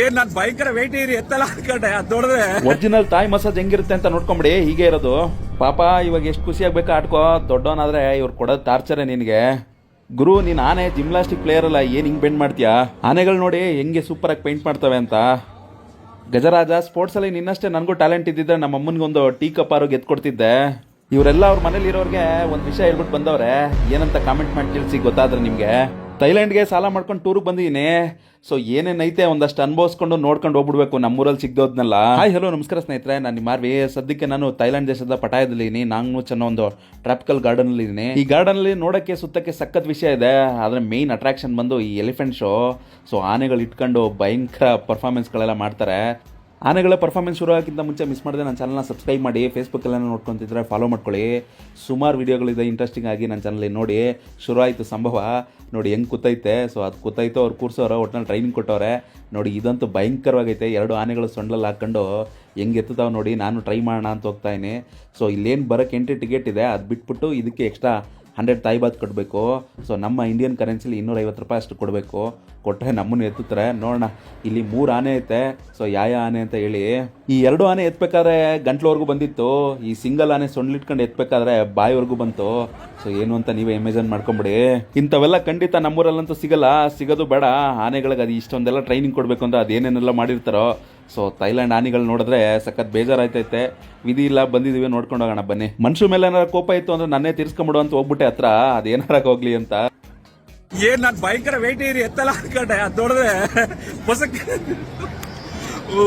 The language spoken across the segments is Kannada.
ಏನ್ ನಾನು ಭಯಂಕರ ವೆಯ್ಟ್ ಇರಿ ಎತ್ತಲ್ಲ ಅನ್ಕೊಂಡೆ, ಅದ್ ನೋಡಿದ್ರೆ. ಒರಿಜಿನಲ್ ತಾಯಿ ಮಸಾಜ್ ಹೆಂಗಿರುತ್ತೆ ಅಂತ ನೋಡ್ಕೊಂಬಿಡಿ, ಹೀಗೆ ಇರೋದು. ಪಾಪ, ಇವಾಗ ಎಷ್ಟು ಖುಷಿ ಆಗ್ಬೇಕು ಆಡ್ಕೋ. ದೊಡ್ಡವನಾದ್ರೆ ಇವ್ರು ಕೊಡೋದು ಟಾರ್ಚರೇ ನಿನಗೆ. ಗುರು, ನೀನ್ ಆನೆ ಜಿಮ್ನಾಸ್ಟಿಕ್ ಪ್ಲೇಯರ್ ಅಲ್ಲ, ಏನ್ ಹಿಂಗ್ ಬೆಂಡ್ ಮಾಡ್ತೀಯಾ? ಆನೆಗಳು ನೋಡಿ ಹೆಂಗೆ ಸೂಪರ್ ಆಗಿ ಪೇಂಟ್ ಮಾಡ್ತವೆ ಅಂತ. ಗಜರಾಜ ಸ್ಪೋರ್ಟ್ಸ್ ಅಲ್ಲಿ ನಿನ್ನಷ್ಟೇ ನನಗೂ ಟ್ಯಾಲೆಂಟ್ ಇದ್ದಿದ್ರೆ ನಮ್ಮ ಅಮ್ಮನಿಗೊಂದು ಟೀ ಕಪ್ ಆರು ಗೆದ್ಕೊಡ್ತಿದ್ದೆ. ಇವರೆಲ್ಲ ಅವ್ರ ಮನೇಲಿ ಇರೋರಿಗೆ ಒಂದು ವಿಷಯ ಹೇಳ್ಬಿಟ್ಟು ಬಂದವ್ರೆ. ಏನಂತ ಕಾಮೆಂಟ್ ಮಾಡಿ ತಿಳಿಸಿ ಗೊತ್ತಾದ್ರೆ ನಿಮಗೆ. ಥೈಲ್ಯಾಂಡ್ಗೆ ಸಾಲ ಮಾಡ್ಕೊಂಡು ಟೂರ್ಗೆ ಬಂದಿದ್ದೀನಿ. ಸೊ ಏನೇನೈತೆ ಒಂದಷ್ಟು ಅನುಭವಿಸ್ಕೊಂಡು ನೋಡ್ಕೊಂಡು ಹೋಗ್ಬಿಡ್ಬೇಕು ನಮ್ಮೂರಲ್ಲಿ ಸಿಗ್ದೋದ್ನಲ್ಲ. ಹಾಯ್ ಹಲೋ ನಮಸ್ಕಾರ ಸ್ನೇಹಿತರೆ. ನಾನು ನಿಮ್ಮ ಮಾರ್ವಿ ಸದ್ಯಕ್ಕೆ ನಾನು ಥೈಲ್ಯಾಂಡ್ ದೇಶದ ಪಟಾಯದಲ್ಲಿದ್ದೀನಿ ನಾನು ಚೆನ್ನೋ ಒಂದು ಟ್ರಾಪಿಕಲ್ ಗಾರ್ಡನ್ ಅಲ್ಲಿ ಇದ್ದೀನಿ ಈ ಗಾರ್ಡನ್ ಅಲ್ಲಿ ನೋಡಕ್ಕೆ, ಸುತ್ತಕ್ಕೆ ಸಖತ್ ವಿಷಯ ಇದೆ. ಆದರೆ ಮೇನ್ ಅಟ್ರಾಕ್ಷನ್ ಬಂದು ಈ ಎಲಿಫೆಂಟ್ ಶೋ ಸೊ ಆನೆಗಳು ಇಟ್ಕೊಂಡು ಭಯಂಕರ ಪರ್ಫಾರ್ಮೆನ್ಸ್ಗಳೆಲ್ಲ ಮಾಡ್ತಾರೆ. ಆನೆಗಳ ಪರ್ಫಾರ್ಮೆನ್ಸ್ ಶುರು ಆಗಿಂತ ಮುಂಚೆ ಮಿಸ್ ಮಾಡಿದೆ ನನ್ನ ಚಾನಲ್ನ ಸಬ್ಸ್ಕ್ರೈಬ್ ಮಾಡಿ ಫೇಸ್ಬುಕ್ಕೆಲ್ಲ ನೋಡ್ಕೊತಿದ್ರೆ ಫಾಲೋ ಮಾಡ್ಕೊಳ್ಳಿ. ಸುಮಾರು ವೀಡಿಯೋಗಳಿದೆ ಇಂಟ್ರೆಸ್ಟಿಂಗ್ ಆಗಿ ನನ್ನ ಚಾನಲ್ಲಿ ನೋಡಿ. ಶುರು ಆಯಿತು ಸಂಭವ. ನೋಡಿ ಹೆಂಗೆ ಕೂತೈತೆ. ಸೊ ಅದು ಕೂತೈತೋ ಅವ್ರು ಕೂರ್ಸೋರು, ಒಟ್ನಲ್ಲಿ ಟ್ರೈನಿಂಗ್ ಕೊಟ್ಟವ್ರೆ. ನೋಡಿ ಇದಂತೂ ಭಯಂಕರವಾಗೈತೆ. ಎರಡು ಆನೆಗಳು ಸೊಂಡಲ್ಲಿ ಹಾಕ್ಕೊಂಡು ಹೆಂಗೆ ಎತ್ತುತ್ತಾವೆ ನೋಡಿ, ನಾನು ಟ್ರೈ ಮಾಡೋಣ ಅಂತ ಹೋಗ್ತಾಯಿನಿ ಸೊ ಇಲ್ಲೇನು ಬರೋಕ್ಕೆ ಎಂಟ್ರಿ ಟಿಕೆಟ್ ಇದೆ. ಅದು ಬಿಟ್ಬಿಟ್ಟು ಇದಕ್ಕೆ ಎಕ್ಸ್ಟ್ರಾ ಹಂಡ್ರೆಡ್ ತಾಯಿಬಾತ್ ಕೊಡಬೇಕು. ಸೊ ನಮ್ಮ ಇಂಡಿಯನ್ ಕರೆನ್ಸಿಲಿ ಇನ್ನೂರೈವತ್ತು ರೂಪಾಯಿ ಅಷ್ಟು ಕೊಡಬೇಕು. ಕೊಟ್ಟರೆ ನಮ್ಮನ್ನು ಎತ್ತುತ್ತಾರೆ. ನೋಡೋಣ, ಇಲ್ಲಿ ಮೂರು ಆನೆ ಐತೆ. ಸೊ ಯಾವ ಆನೆ ಅಂತ ಹೇಳಿ. ಈ ಎರಡು ಆನೆ ಎತ್ಬೇಕಾದ್ರೆ ಗಂಟ್ಲವರೆಗೂ ಬಂದಿತ್ತು. ಈ ಸಿಂಗಲ್ ಆನೆ ಸೊಂಡ್ಲಿಟ್ಕೊಂಡು ಎತ್ಬೇಕಾದ್ರೆ ಬಾಯಿವರೆಗೂ ಬಂತು. ಸೊ ಏನು ಅಂತ ನೀವೇ ಇಮೇಜನ್ ಮಾಡ್ಕೊಂಬಿಡಿ. ಇಂಥವೆಲ್ಲ ಖಂಡಿತ ನಮ್ಮೂರಲ್ಲಂತೂ ಸಿಗಲ್ಲ. ಸಿಗೋದು ಬೇಡ. ಆನೆಗಳಿಗೆ ಅದು ಇಷ್ಟೊಂದೆಲ್ಲ ಟ್ರೈನಿಂಗ್ ಕೊಡಬೇಕು ಅಂತ ಅದೇನೇನೆಲ್ಲ ಮಾಡಿರ್ತಾರೋ. ಸೊ ಥೈಲ್ಯಾಂಡ್ ಆನೆಗಳು ನೋಡಿದ್ರೆ ಸಖತ್ ಬೇಜಾರಾಯ್ತೈತೆ. ವಿಧಿ ಇಲ್ಲ ಬಂದಿದ್ದೀವಿ ನೋಡ್ಕೊಂಡು ಹೋಗೋಣ ಬನ್ನಿ. ಮನುಷ್ಯ ಮೇಲೆ ಏನಾರ ಕೋಪ ಇತ್ತು ಅಂದ್ರೆ ನನ್ನೇ ತೀರ್ಸ್ಕೊಂಬಿಡು ಅಂತ ಹೋಗ್ಬಿಟ್ಟೆ ಹತ್ರ. ಅದೇನಾರಾಗ ಹೋಗ್ಲಿ ಅಂತ. ಏನ್ ನಾನ್ ಭಯಂಕರ ವೆಯ್ಟ್ ಇರಿ ಎತ್ತಲ್ಲ ಅನ್ಕೊಂಡೆ, ಅದ್ ನೋಡಿದ್ರೆ ಓ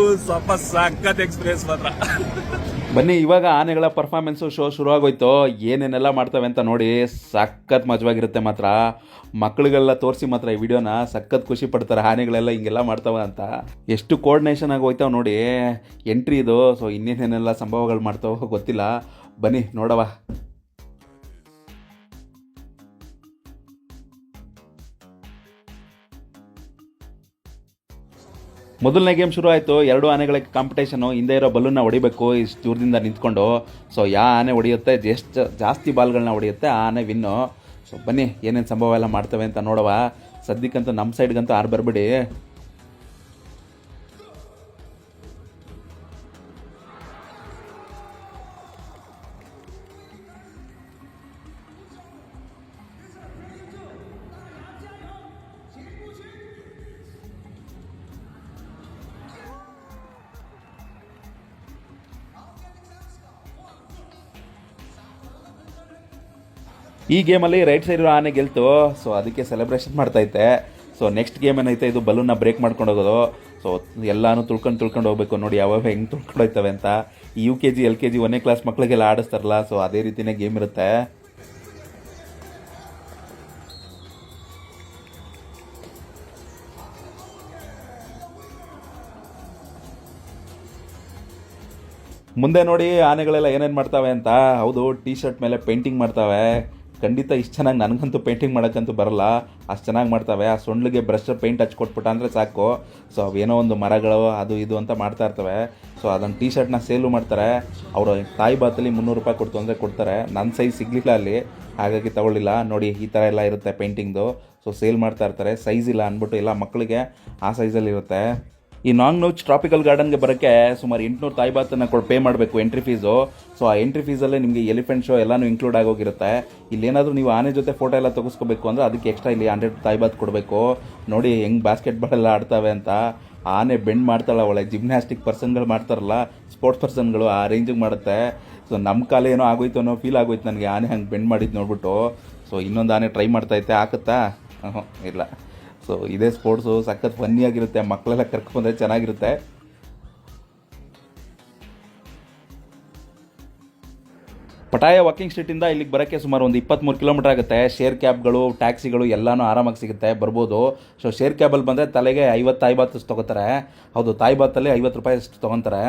ಸಖತ್ ಎಕ್ಸ್ಪೀರಿಯನ್ಸ್ ಮಾತ್ರ. ಬನ್ನಿ, ಇವಾಗ ಆನೆಗಳ ಪರ್ಫಾರ್ಮೆನ್ಸು ಶೋ ಶುರುವಾಗೋಯ್ತು. ಏನೇನೆಲ್ಲ ಮಾಡ್ತವೆ ಅಂತ ನೋಡಿ, ಸಖತ್ ಮಜವಾಗಿರುತ್ತೆ ಮಾತ್ರ. ಮಕ್ಕಳಿಗೆಲ್ಲ ತೋರಿಸಿ ಮಾತ್ರ ಈ ವಿಡಿಯೋನ. ಸಖತ್ ಖುಷಿ ಪಡ್ತಾರೆ ಆನೆಗಳೆಲ್ಲ, ಹಿಂಗೆಲ್ಲ ಮಾಡ್ತಾವೆ ಅಂತ. ಎಷ್ಟು ಕೋರ್ಡಿನೇಷನ್ ಆಗಿ ಹೋಯ್ತಾವೆ ನೋಡಿ. ಎಂಟ್ರಿ ಇದು ಸೊ ಇನ್ನೇನೇನೆಲ್ಲ ಸಂಭವಗಳು ಮಾಡ್ತಾವೋ ಗೊತ್ತಿಲ್ಲ. ಬನ್ನಿ ನೋಡವ ಮೊದಲನೇ ಗೇಮ್ ಶುರು ಆಯಿತು. ಎರಡು ಆನೆಗಳ ಕಾಂಪಿಟೇಷನು ಹಿಂದೆ ಇರೋ ಬಲೂನ್ನ ಹೊಡಿಬೇಕು. ಇಷ್ಟು ದೂರದಿಂದ ನಿಂತ್ಕೊಂಡು. ಸೊ ಯಾವ ಆನೆ ಹೊಡೆಯುತ್ತೆ? ಎಷ್ಟು ಜಾಸ್ತಿ ಬಾಲ್ಗಳನ್ನ ಹೊಡೆಯುತ್ತೆ? ಆ ಆನೆ ವಿನ್ನು ಸೊ ಬನ್ನಿ, ಏನೇನು ಸಂಭವ ಎಲ್ಲ ಮಾಡ್ತವೆ ಅಂತ ನೋಡುವ. ಸದ್ಯಕ್ಕಂತೂ ನಮ್ಮ ಸೈಡ್ಗಂತೂ ಆರು ಬರಬೇಡಿ. ಈ ಗೇಮಲ್ಲಿ ರೈಟ್ ಸೈಡ್ ಆನೆ ಗೆಲ್ತು. ಸೊ ಅದಕ್ಕೆ ಸೆಲೆಬ್ರೇಷನ್ ಮಾಡ್ತೈತೆ. ಸೊ ನೆಕ್ಸ್ಟ್ ಗೇಮ್ ಏನೈತೆ? ಇದು ಬಲೂನ್ನ ಬ್ರೇಕ್ ಮಾಡ್ಕೊಂಡು ಹೋಗೋದು. ಸೊ ಎಲ್ಲಾನು ತುಳ್ಕೊಂಡು ತುಳ್ಕೊಂಡು ಹೋಗ್ಬೇಕು. ನೋಡಿ ಯಾವಾಗ ಹೆಂಗೆ ತುಳ್ಕೊಂಡು ಹೋಗ್ತವೆ ಅಂತ U K G L K G ಒಂದನೇ ಕ್ಲಾಸ್ ಮಕ್ಕಳಿಗೆಲ್ಲ ಆಡಿಸ್ತಾರಲ್ಲ ಸೊ ಅದೇ ರೀತಿಯೇ ಗೇಮ್ ಇರುತ್ತೆ. ಮುಂದೆ ನೋಡಿ, ಆನೆಗಳೆಲ್ಲ ಏನೇನು ಮಾಡ್ತಾವೆ ಅಂತ. ಹೌದು ಟೀ ಶರ್ಟ್ ಮೇಲೆ ಪೇಂಟಿಂಗ್ ಮಾಡ್ತಾವೆ. ಖಂಡಿತ ಇಷ್ಟು ಚೆನ್ನಾಗಿ ನನಗಂತೂ ಪೇಂಟಿಂಗ್ ಮಾಡೋಕ್ಕಂತೂ ಬರಲ್ಲ. ಅಷ್ಟು ಚೆನ್ನಾಗಿ ಮಾಡ್ತಾವೆ. ಆ ಸೊಂಡ್ಲಿಗೆ ಬ್ರಷ್ ಪೇಂಟ್ ಹಚ್ಕೊಟ್ಬಿಟ್ಟ ಅಂದರೆ ಸಾಕು. ಸೊ ಅವೇನೋ ಒಂದು ಮರಗಳು ಅದು ಇದು ಅಂತ ಮಾಡ್ತಾ ಇರ್ತವೆ. ಸೊ ಅದನ್ನು ಟೀ ಶರ್ಟ್ನ ಸೇಲು ಮಾಡ್ತಾರೆ. ಅವರು ತಾಯಿ ಬಾತಲ್ಲಿ ಮುನ್ನೂರು ರೂಪಾಯಿ ಕೊಡ್ತು ಅಂದರೆ ಕೊಡ್ತಾರೆ. ನನ್ನ ಸೈಜ್ ಸಿಗಲಿಲ್ಲ ಅಲ್ಲಿ. ಹಾಗಾಗಿ ತಗೊಳ್ಳಿಲ್ಲ. ನೋಡಿ, ಈ ಥರ ಎಲ್ಲ ಇರುತ್ತೆ ಪೇಂಟಿಂಗ್ದು ಸೊ ಸೇಲ್ ಮಾಡ್ತಾ ಇರ್ತಾರೆ. ಸೈಜ್ ಇಲ್ಲ ಅಂದ್ಬಿಟ್ಟು ಎಲ್ಲ ಮಕ್ಕಳಿಗೆ ಆ ಸೈಜಲ್ಲಿ ಇರುತ್ತೆ. ಈ ನಾಂಗ್ ನೋಚ್ ಟ್ರಾಪಿಕಲ್ ಗಾರ್ಡನ್ಗೆ ಬರೋಕ್ಕೆ ಸುಮಾರು ಎಂಟುನೂರು ತಾಯಿ ಬಾತನ್ನು ಕೊಡು ಪೇ ಮಾಡಬೇಕು ಎಂಟ್ರಿ ಫೀಸು ಸೊ ಆ ಎಂಟ್ರಿ ಫೀಸಲ್ಲೇ ನಿಮಗೆ ಎಲಿಫೆಂಟ್ ಶೋ ಎಲ್ಲನೂ ಇನ್ಕ್ಲೂಡ್ ಆಗೋಗಿರುತ್ತೆ. ಇಲ್ಲೇನಾದರೂ ನೀವು ಆನೆ ಜೊತೆ ಫೋಟೋ ಎಲ್ಲ ತೆಗೆಸ್ಕೋಬೇಕು ಅಂದರೆ ಅದಕ್ಕೆ ಎಕ್ಸ್ಟ್ರಾ ಇಲ್ಲಿ ಹಂಡ್ರೆಡ್ ತಾಯಿ ಬಾತ್ ಕೊಡಬೇಕು. ನೋಡಿ ಹೆಂಗೆ ಬಾಸ್ಕೆಟ್ಬಾಲ್ ಎಲ್ಲ ಆಡ್ತಾವೆ ಅಂತ. ಆನೆ ಬೆಂಡ್ ಮಾಡ್ತಾಳ ಒಳ್ಳೆ ಜಿಮ್ನಾಸ್ಟಿಕ್ ಪರ್ಸನ್ಗಳು ಮಾಡ್ತಾರಲ್ಲ ಸ್ಪೋರ್ಟ್ಸ್ ಪರ್ಸನ್ಗಳು ಆ ರೇಂಜಿಗೆ ಮಾಡುತ್ತೆ. ಸೊ ನಮ್ಮ ಕಾಲ ಏನೋ ಆಗೋಯ್ತು ಅನ್ನೋ ಫೀಲ್ ಆಗೋಯ್ತು ನನಗೆ. ಆನೆ ಹಂಗೆ ಬೆಂಡ್ ಮಾಡಿದ್ದು ನೋಡ್ಬಿಟ್ಟು. ಸೊ ಇನ್ನೊಂದು ಆನೆ ಟ್ರೈ ಮಾಡ್ತೈತೆ. ಹಾಕುತ್ತಾ ಹ್ಞೂ ಇಲ್ಲ. ಸೊ ಇದೇ ಸ್ಪೋರ್ಟ್ಸು ಸಖತ್ ಫನ್ನಿ ಆಗಿರುತ್ತೆ ಮಕ್ಕಳೆಲ್ಲ ಕರ್ಕೊಂಡ್ಬಂದ್ರೆ ಚೆನ್ನಾಗಿರುತ್ತೆ. ಪಟಾಯ ವಾಕಿಂಗ್ ಸ್ಟ್ರೀಟಿಂದ ಇಲ್ಲಿಗೆ ಬರೋಕ್ಕೆ ಸುಮಾರು ಒಂದು ಇಪ್ಪತ್ತ್ಮೂರು ಕಿಲೋಮೀಟರ್ ಆಗುತ್ತೆ. ಶೇರ್ ಕ್ಯಾಬ್ಗಳು ಟ್ಯಾಕ್ಸಿಗಳು ಎಲ್ಲನೂ ಆರಾಮಾಗಿ ಸಿಗುತ್ತೆ, ಬರ್ಬೋದು. ಸೊ ಶೇರ್ ಕ್ಯಾಬಲ್ಲಿ ಬಂದರೆ ತಲೆಗೆ ಐವತ್ತು ತಾಯಿಬಾತ್ ತೊಗೋತಾರೆ. ಹೌದು ತಾಯಿಬಾತಲ್ಲಿ ಐವತ್ತು ರೂಪಾಯಿ ಅಷ್ಟು ತೊಗೊತಾರೆ.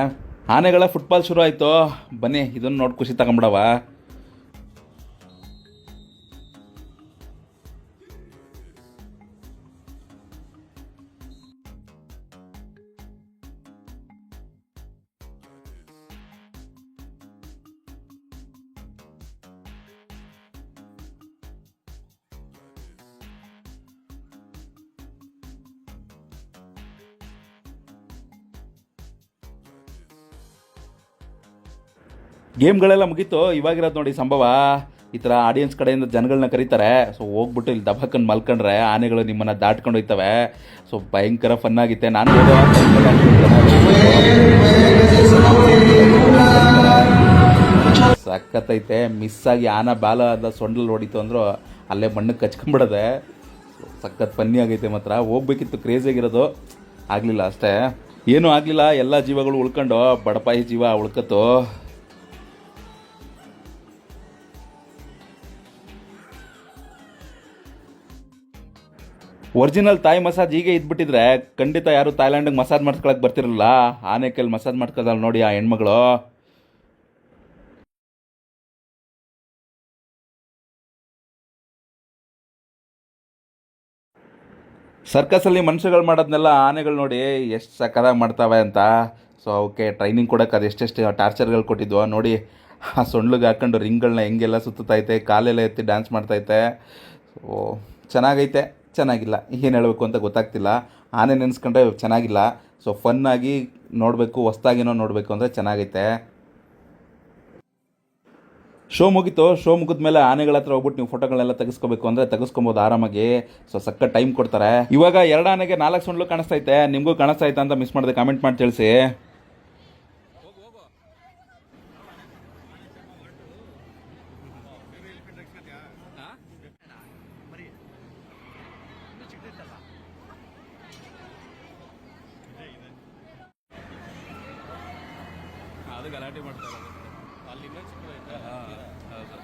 ಆನೆಗಳ ಫುಟ್ಬಾಲ್ ಶುರು ಆಯಿತು. ಬನ್ನಿ, ಇದನ್ನು ನೋಡಿ ಖುಷಿ ತಗೊಂಬಿಡವ. ಗೇಮ್ಗಳೆಲ್ಲ ಮುಗೀತು. ಇವಾಗಿರೋದು ನೋಡಿ ಸಂಭವ. ಈ ಥರ ಆಡಿಯನ್ಸ್ ಕಡೆಯಿಂದ ಜನಗಳನ್ನ ಕರೀತಾರೆ. ಸೊ ಹೋಗ್ಬಿಟ್ಟು ಇಲ್ಲಿ ದಬಾಕಂಡು ಮಲ್ಕೊಂಡ್ರೆ ಆನೆಗಳು ನಿಮ್ಮನ್ನು ದಾಟ್ಕೊಂಡು ಹೋಯ್ತವೆ. ಸೊ ಭಯಂಕರ ಫನ್ ಆಗಿತ್ತೆ. ನಾನು ಸಖತ್ತೈತೆ. ಮಿಸ್ ಆಗಿ ಆನೆ ಬಾಲ ಅದ ಸೊಂಡಲ್ ಹೊಡಿತು ಅಂದ್ರು ಅಲ್ಲೇ ಮಣ್ಣಕ್ಕೆ ಕಚ್ಕೊಂಡ್ಬಿಡದೆ. ಸಖತ್ ಫನ್ನಿ ಆಗೈತೆ ಮಾತ್ರ. ಹೋಗ್ಬೇಕಿತ್ತು ಕ್ರೇಜ್ ಆಗಿರೋದು. ಆಗಲಿಲ್ಲ ಅಷ್ಟೇ. ಏನೂ ಆಗಲಿಲ್ಲ. ಎಲ್ಲ ಜೀವಗಳು ಉಳ್ಕೊಂಡು ಬಡಪಾಯಿ ಜೀವ ಉಳ್ಕತ್ತು. ಒರಿಜಿನಲ್ ತಾಯಿ ಮಸಾಜ್ ಹೀಗೆ ಇದ್ಬಿಟ್ಟಿದ್ರೆ ಖಂಡಿತ ಯಾರು ಥಾಯ್ಲ್ಯಾಂಡಿಗೆ ಮಸಾಜ್ ಮಾಡ್ಸ್ಕೊಳಕ್ಕೆ ಬರ್ತಿರಲ್ಲ ಆನೆ ಕೈಲಿ ಮಸಾಜ್ ಮಾಡ್ಕೊಳಲ್ಲ ನೋಡಿ ಆ ಹೆಣ್ಮಗಳು. ಸರ್ಕಸಲ್ಲಿ ಮನುಷ್ಯಗಳು ಮಾಡೋದನ್ನೆಲ್ಲ ಆನೆಗಳು ನೋಡಿ ಎಷ್ಟು ಸಕ್ಕದಾಗಿ ಮಾಡ್ತಾವೆ ಅಂತ. ಸೊ ಅವಕ್ಕೆ ಟ್ರೈನಿಂಗ್ ಕೊಡೋಕೆ ಅದು ಎಷ್ಟೆಷ್ಟು ಟಾರ್ಚರ್ಗಳು ಕೊಟ್ಟಿದ್ವು ನೋಡಿ. ಆ ಸೊಂಡ್ಲಿಗೆ ಹಾಕೊಂಡು ರಿಂಗ್ಗಳನ್ನ ಹೆಂಗೆಲ್ಲ ಸುತ್ತೈತೆ ಕಾಲೆಲ್ಲ ಎತ್ತಿ ಡ್ಯಾನ್ಸ್ ಮಾಡ್ತೈತೆ. ಓ ಚೆನ್ನಾಗೈತೆ. ಚೆನ್ನಾಗಿಲ್ಲ. ಏನು ಹೇಳಬೇಕು ಅಂತ ಗೊತ್ತಾಗ್ತಿಲ್ಲ. ಆನೆ ನೆನೆಸ್ಕೊಂಡ್ರೆ ಚೆನ್ನಾಗಿಲ್ಲ. ಸೊ ಫನ್ನಾಗಿ ನೋಡಬೇಕು, ಹೊಸ್ದಾಗೇನೋ ನೋಡಬೇಕು ಅಂದರೆ ಚೆನ್ನಾಗೈತೆ. ಶೋ ಮುಗೀತು. ಶೋ ಮುಗಿದ್ಮೇಲೆ ಆನೆಗಳ ಹತ್ರ ಹೋಗ್ಬಿಟ್ಟು ನೀವು ಫೋಟೋಗಳನ್ನೆಲ್ಲ ತೆಗೆಸ್ಕೋಬೇಕು ಅಂದರೆ ತೆಗೆಸ್ಕೊಬೋದು ಆರಾಮಾಗಿ. ಸೊ ಸಕ್ಕ ಟೈಮ್ ಕೊಡ್ತಾರೆ. ಇವಾಗ ಎರಡು ಆನೆಗೆ ನಾಲ್ಕು ಸೊಂಡ್ಲು ಕಾಣಿಸ್ತೈತೆ ನಿಮಗೂ ಕಾಣಿಸ್ತೈತೆ ಅಂತ ಮಿಸ್ ಮಾಡಿದೆ. ಕಾಮೆಂಟ್ ಮಾಡಿ ತಿಳಿಸಿ. ಅದು ಗಲಾಟೆ ಮಾಡ್ತಾ ಅಲ್ಲಿ ಇನ್ನೂ ಚಿಕ್ಕದೈತೆ ಹೌದು.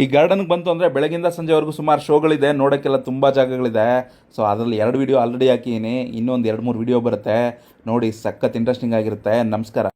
ಈ ಗಾರ್ಡನ್ಗೆ ಬಂತು ಅಂದರೆ ಬೆಳಗಿಂದ ಸಂಜೆವರೆಗೂ ಸುಮಾರು ಶೋಗಳಿದೆ ನೋಡೋಕ್ಕೆಲ್ಲ ತುಂಬ ಜಾಗಗಳಿದೆ. ಸೊ ಅದರಲ್ಲಿ ಎರಡು ವಿಡಿಯೋ ಆಲ್ರೆಡಿ ಹಾಕಿದ್ದೀನಿ ಇನ್ನೊಂದು ಎರಡು ಮೂರು ವಿಡಿಯೋ ಬರುತ್ತೆ. ನೋಡಿ ಸಖತ್ ಇಂಟ್ರೆಸ್ಟಿಂಗ್ ಆಗಿರುತ್ತೆ. ನಮಸ್ಕಾರ.